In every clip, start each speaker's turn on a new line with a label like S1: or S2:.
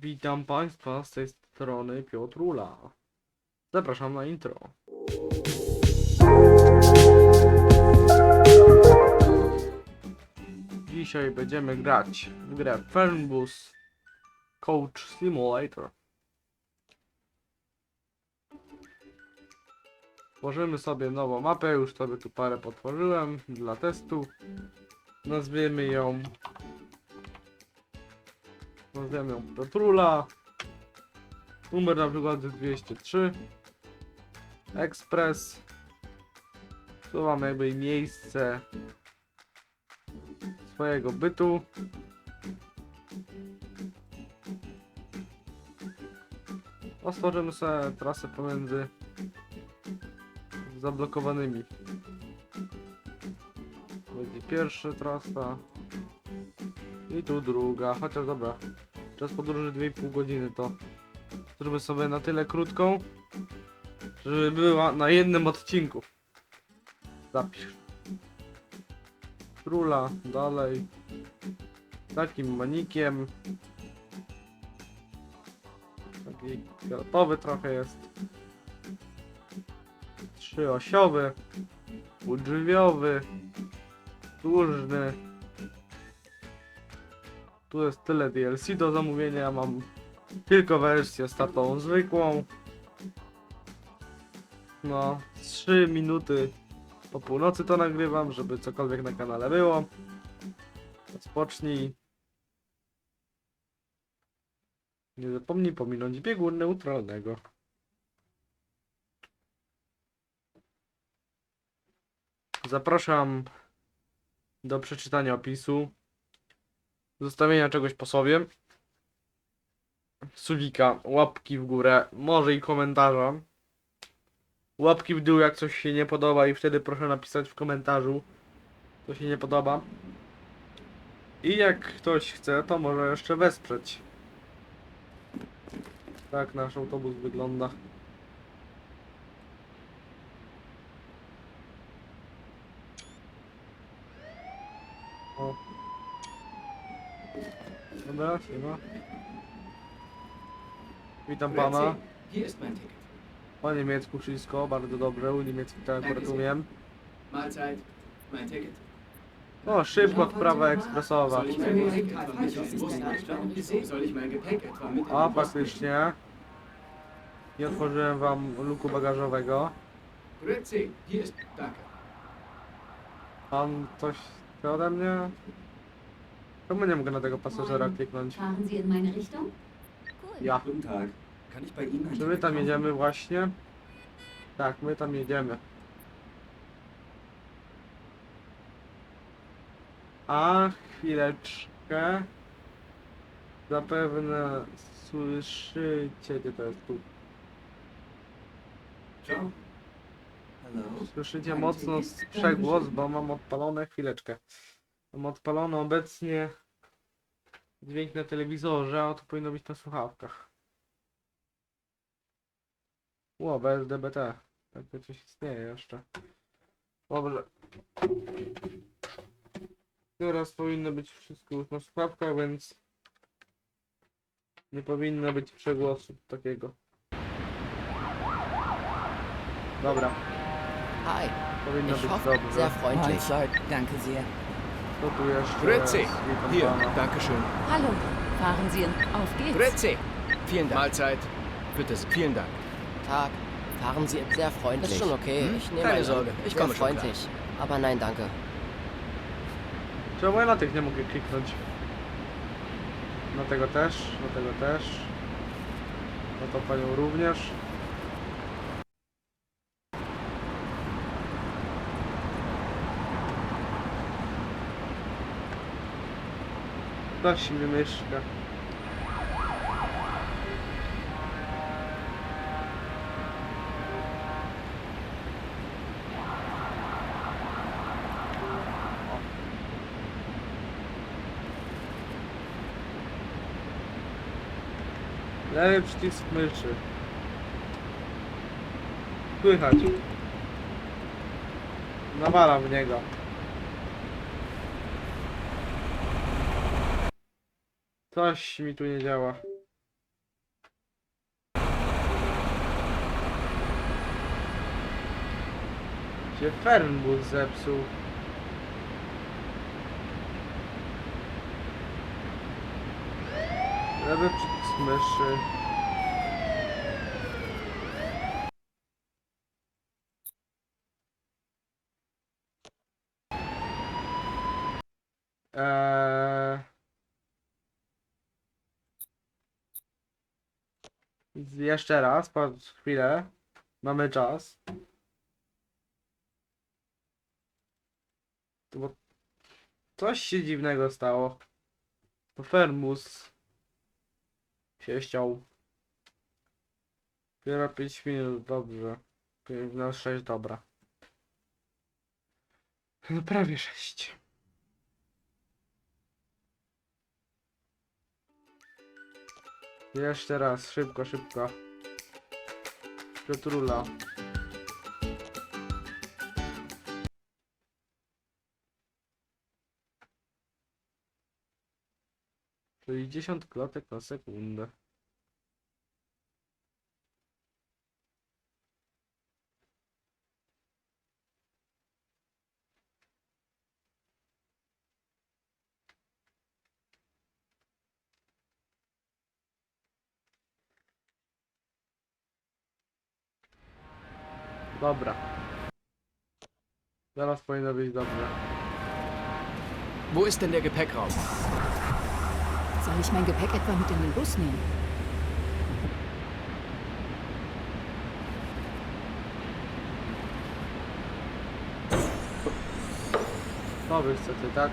S1: Witam Państwa z tej strony Piotrula. Zapraszam na intro. Dzisiaj będziemy grać w grę Fernbus Coach Simulator. Tworzymy sobie nową mapę, już sobie tu parę potworzyłem dla testu. Nazwiemy ją Nazwiemy ją Petrula. Numer na przykład 203. Express. Tu mamy jakby miejsce swojego bytu. A stworzymy sobie trasę pomiędzy zablokowanymi. Będzie pierwsza trasa. I tu druga, chociaż dobra. Czas podróży 2,5 godziny to zróbmy sobie na tyle krótką, żeby była na jednym odcinku. Zapisz. Króla, dalej. Takim manikiem. Taki fioletowy trochę jest. Trzyosiowy. Udrzwiowy. Dłużny. Tu jest tyle DLC do zamówienia. Mam tylko wersję startową zwykłą. No, 3 minuty po północy to nagrywam, żeby cokolwiek na kanale było. Rozpocznij. Nie zapomnij pominąć biegu neutralnego. Zapraszam do przeczytania opisu zostawienia czegoś po sobie. Sulika, łapki w górę, może i komentarza. Łapki w dół jak coś się nie podoba i wtedy proszę napisać w komentarzu co się nie podoba. I jak ktoś chce, to może jeszcze wesprzeć. Tak nasz autobus wygląda. O. Dobra, siema. Witam pana.
S2: Ticket.
S1: Po niemiecku wszystko, bardzo dobrze, u niemiecki to akurat umiem.
S2: Mahlzeit. Mein Ticket.
S1: O, szybko, sprawa ekspresowa.
S2: Soll ich mein Gepäck etwa mit auf den Bus einstellen? Soll ich mein Gepäck etwa mit
S1: A,
S2: auf den Bus
S1: faktycznie. Nie otworzyłem wam luku bagażowego.
S2: Grüezi, hier ist... Danke.
S1: Pan coś chce ode mnie? Czemu nie mogę na tego pasażera kliknąć?
S3: Fahren Sie in meine Richtung?
S1: Ja.
S2: Guten Tag. Kann ich bei Ihnen ein
S1: Czy my tam jedziemy właśnie? Tak, my tam jedziemy. A, chwileczkę. Zapewne słyszycie, gdzie to jest tu.
S2: Ciao. Hello.
S1: Słyszycie mocno
S2: Ticket.
S1: sprzegłos, bo mam odpalone chwileczkę. Mam odpalony obecnie dźwięk na telewizorze, a to powinno być na słuchawkach. Ło, bez DBT. Takie coś istnieje jeszcze. Dobrze. Teraz powinno być wszystko już na słuchawkach, więc nie powinno być przegłosu takiego. Dobra,
S4: Hi,
S1: powinno
S4: ich
S1: być
S4: hoffe,
S1: dobrze.
S4: sehr freundlich.
S5: Mahlzeit, danke sehr.
S1: Jeszcze
S6: Grüezi. Hier, danke schön.
S3: Hallo, fahren Sie in... Auf geht's.
S6: Grüezi. Vielen Dank. Mahlzeit. Bitte, vielen Dank.
S4: Tag. Fahren Sie sehr freundlich.
S5: Ist schon okay.
S6: Hm?
S4: Ich nehme
S6: Keine. Sorge, ich
S4: sehr
S6: komme schon klar.
S4: freundlich. Aber nein, danke.
S1: Czemu ja na tych nie mogę kliknąć? Na tego też, na tego też. Na to panią również. Ktoś mi myszka. Lewy przycisk myszy. Słychać. Nawalam w niego. Coś mi tu nie działa. Się Fernbus zepsuł. Lewy przycisk myszy. Jeszcze raz, patrz chwilę. Mamy czas. Bo coś się dziwnego stało. To Fermus się ściął. Dopiero 5 minut, dobrze. 5 na 6, dobra. No prawie 6. Jeszcze raz, szybko, szybko. Piotrula. 10 klatek na sekundę. Dobra. Zaraz powinno być dobrze.
S6: Wo ist denn der Gepäckraum?
S3: Soll ich mein Gepäck etwa mit in den Bus nehmen?
S1: No wy chcecie, tak?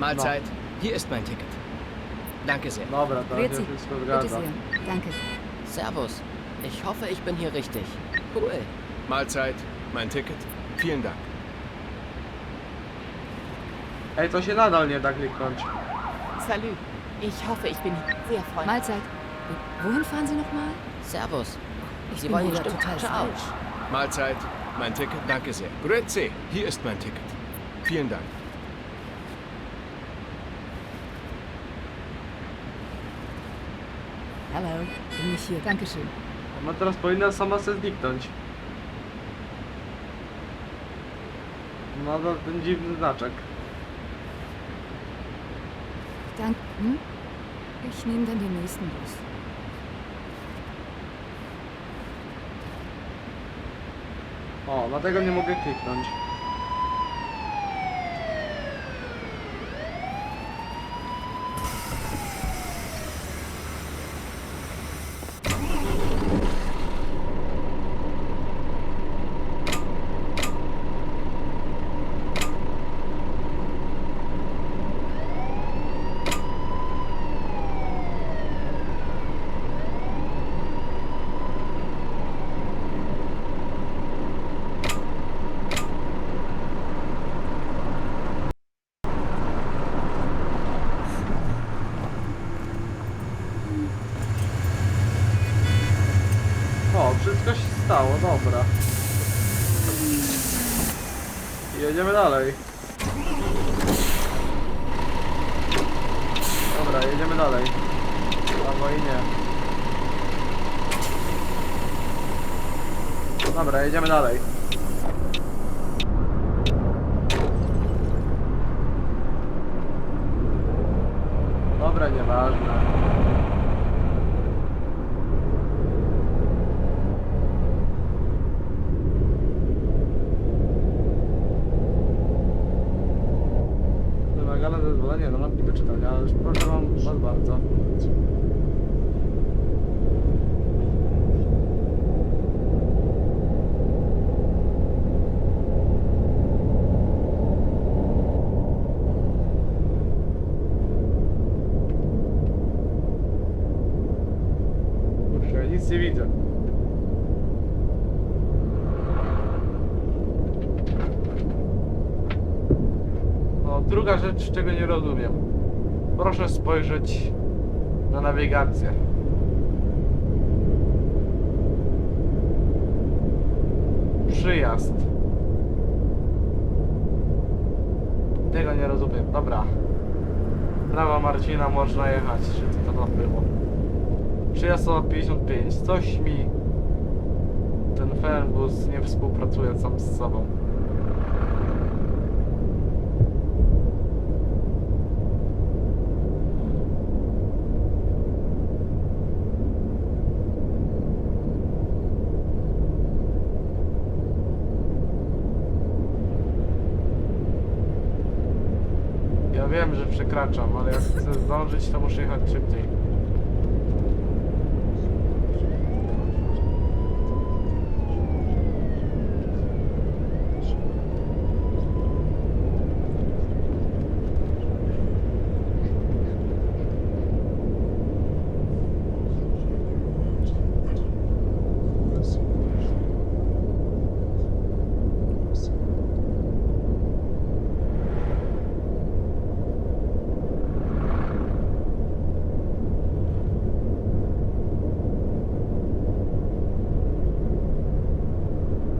S6: Mahlzeit. Hier ist mein Ticket. Danke sehr.
S1: Dobra, to się
S3: Grüezi.
S1: wszystko
S3: Bitte
S1: zgadza.
S3: sehr. Danke.
S4: Servus. Ich hoffe, ich bin hier richtig. Cool.
S6: Mahlzeit. Mein Ticket. Vielen Dank.
S1: Ej, to się nadal nie da kliknąć.
S5: Salü. Ich hoffe, ich bin sehr freundlich.
S3: Mahlzeit. Wohin fahren Sie nochmal?
S4: Servus.
S3: Ich
S4: Sie
S3: bin
S4: wollen bestimmt
S3: total
S4: Ciao.
S3: falsch.
S6: Mahlzeit. Mein Ticket. Danke sehr. Grüezi. Hier ist mein Ticket. Vielen Dank.
S3: Hello. Hier. Dankeschön.
S1: Ona teraz powinna sama se zniknąć. Nadal ten dziwny znaczek.
S3: Dank. Hm? Ich nehme dann den nächsten Bus.
S1: O, dlatego nie mogę kliknąć. O, wszystko się stało, dobra. Jedziemy dalej. Dobra, jedziemy dalej. Albo i nie. Dobra, jedziemy dalej. Dobra, nieważne. Wymagane zezwolenie na mapki do czytania, ale już proszę wam bardzo. Ja nic nie widzę. O, druga rzecz, czego nie rozumiem. Proszę spojrzeć na nawigację. Przyjazd. Tego nie rozumiem. Dobra. Prawa Marcina można jechać, czy to tam było. Przyjazd to 55. Coś mi ten Fernbus nie współpracuje sam z sobą. Ja wiem, że przekraczam, ale jak chcę zdążyć, to muszę jechać szybciej.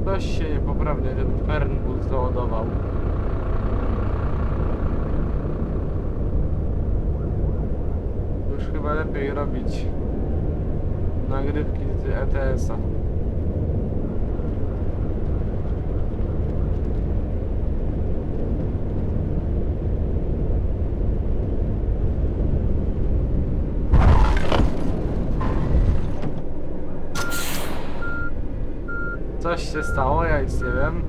S1: Coś się niepoprawnie ten Fernbus załadował. Już chyba lepiej robić nagrywki z ETS-a. Coś się stało, ja nic nie wiem.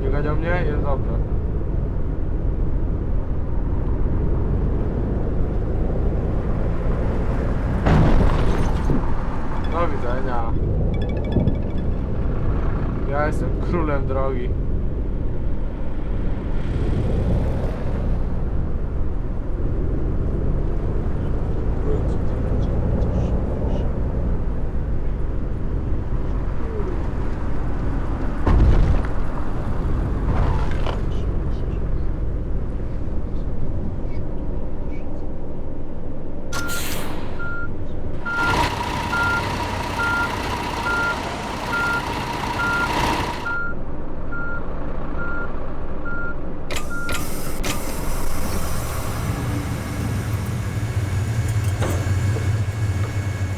S1: Nie ganiał mnie? Jest dobrze. Do widzenia. Ja jestem królem drogi.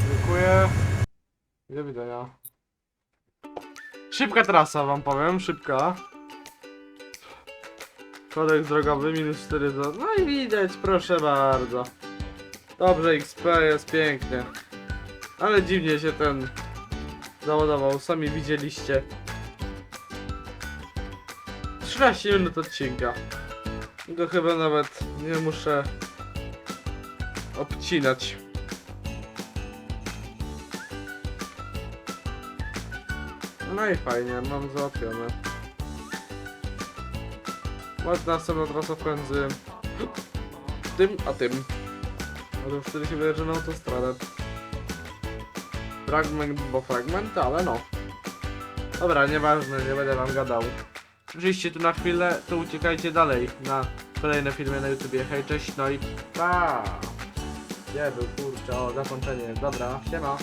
S1: Dziękuję. Do widzenia. Szybka trasa wam powiem, szybka. Kodeks drogowy minus 4 do... No i widać, proszę bardzo. Dobrze, XP jest pięknie. Ale dziwnie się ten załadował, sami widzieliście. 13 minut odcinka. To chyba nawet nie muszę obcinać. No i fajnie, mam załatwione. Ładna następna trasa pomiędzy tym a tym. No to wtedy się wyjeżdża na autostradę. Fragment, bo fragment, ale no. Dobra, nieważne, nie będę wam gadał. Przyjście tu na chwilę, to uciekajcie dalej na kolejne filmy na YouTubie. Hej, cześć, no i pa! Nie był, kurczę, o, zakończenie. Dobra, siema.